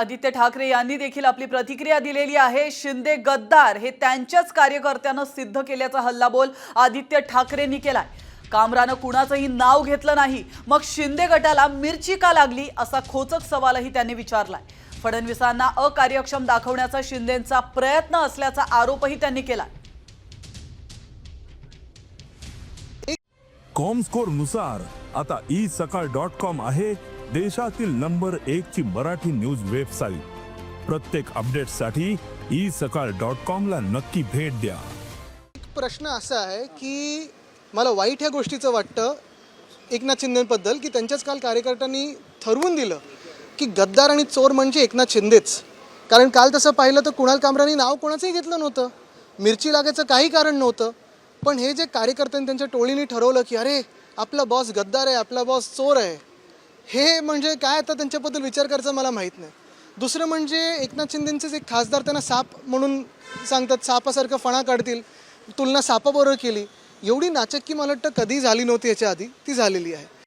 आदित्य ठाकरे यांनी देखील आपली प्रतिक्रिया दिलेली आहे. शिंदे गद्दार हे त्यांच्याच कार्यकर्त्यानं सिद्ध केल्याचा हल्लाबोल आदित्य ठाकरेंनी केलाय. कामरानं कुणाचंही नाव घेतलं नाही. मग शिंदे गटाला मिरची का लागली असा खोचक सवालही त्यांनी विचारलाय. फडणवीसांना अकार्यक्षम दाखवण्याचा शिंदेचा प्रयत्न असल्याचा आरोपही त्यांनी केलाय. कॉमस्कोरनुसार आता ई सकाळ डॉट कॉम आहे देशातील नंबर एक ची मराठी न्यूज वेबसाईट प्रत्येक अपडेटसाठी ई सकाळ डॉट कॉम ला नक्की भेट द्या. प्रश्न असा आहे की मला वाईट ह्या गोष्टीचं वाटतं एकनाथ शिंदेबद्दल की त्यांच्याच काल कार्यकर्त्यांनी ठरवून दिलं की गद्दार आणि चोर म्हणजे एकनाथ शिंदेच. कारण काल तसं पाहिलं तर कुणाल कामरानी नाव कोणाचंही घेतलं नव्हतं. मिरची लागायचं काही कारण नव्हतं. पण हे जे कार्यकर्त्यांनी त्यांच्या टोळीने ठरवलं की अरे आपला बॉस गद्दार आहे आपला बॉस चोर आहे हे म्हणजे काय आता त्यांच्याबद्दल विचार करायचा मला माहीत नाही. दुसरं म्हणजे एकनाथ शिंदेंचेच एक खासदार त्यांना साप म्हणून सांगतात सापासारखं फणा काढतील तुलना सापाबरोबर केली. एवढी नाचक्की मला वाटतं कधी झाली नव्हती याच्या आधी ती झालेली आहे.